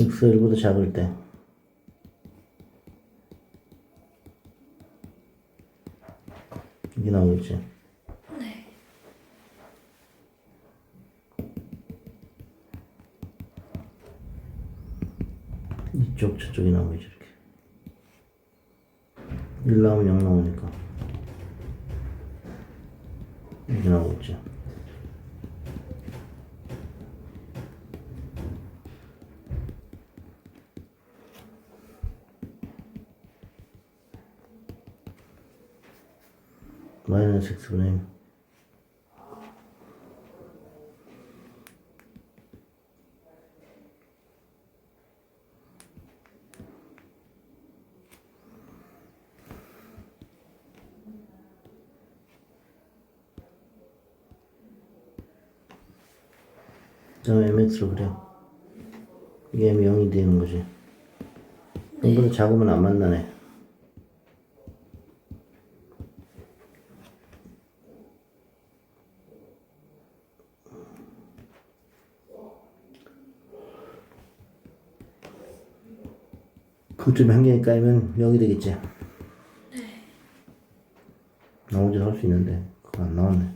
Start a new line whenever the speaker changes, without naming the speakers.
x가 1보다 작을 때. 이게 나오겠지?
네.
이쪽 저쪽이 나오겠지 이렇게. 1 나오면 0 나오니까. 이렇게 나오겠지 마이너스 x분의 1 그다음에 mx로 그래 이게 m 0이 되는 거지. 이보다 작으면 안 만나네 그점에 한 개에 까이면 0이 되겠지
네.
나머지도 할 수 있는데 그거 안 나왔네